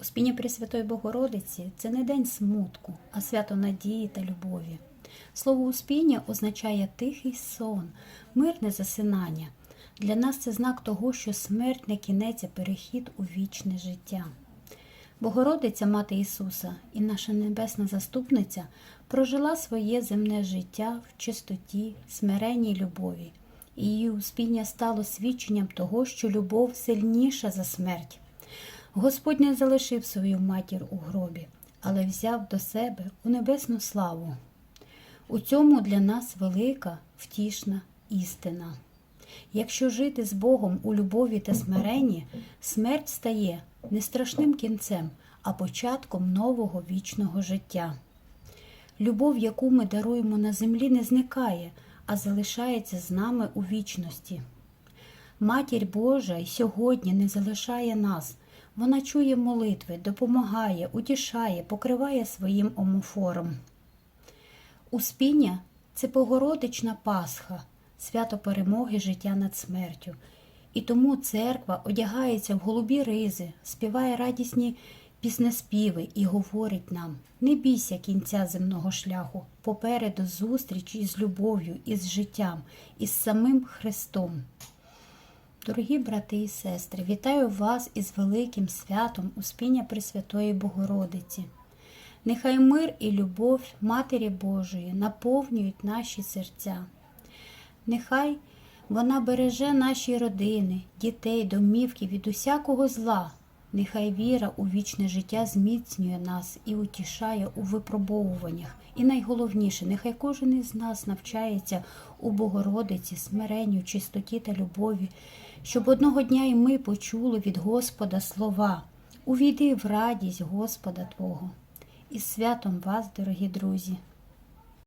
Успіння Пресвятої Богородиці це не день смутку, а свято надії та любові. Слово успіння означає тихий сон, мирне засинання. Для нас це знак того, що смерть не кінець, а перехід у вічне життя. Богородиця, Мати Ісуса і наша небесна заступниця прожила своє земне життя в чистоті, смиренній любові. І її успіння стало свідченням того, що любов сильніша за смерть. Господь не залишив свою матір у гробі, але взяв до себе у небесну славу. У цьому для нас велика втішна істина. Якщо жити з Богом у любові та смиренні, смерть стає не страшним кінцем, а початком нового вічного життя. Любов, яку ми даруємо на землі, не зникає, а залишається з нами у вічності. Матір Божа й сьогодні не залишає нас. Вона чує молитви, допомагає, утішає, покриває своїм омофором. Успіння це Богородична Пасха, свято перемоги життя над смертю. І тому церква одягається в голубі ризи, співає радісні піснеспіви і говорить нам: не бійся кінця земного шляху, попереду зустріч із любов'ю, із життям, із самим Христом. Дорогі брати і сестри, вітаю вас із великим святом Успіння Пресвятої Богородиці. Нехай мир і любов Матері Божої наповнюють наші серця. Нехай вона береже наші родини, дітей, домівки від усякого зла. Нехай віра у вічне життя зміцнює нас і утішає у випробовуваннях. І найголовніше, нехай кожен із нас навчається у Богородиці, смиренню, чистоті та любові, щоб одного дня і ми почули від Господа слова Увійди в радість Господа Твого. Із святом вас, дорогі друзі!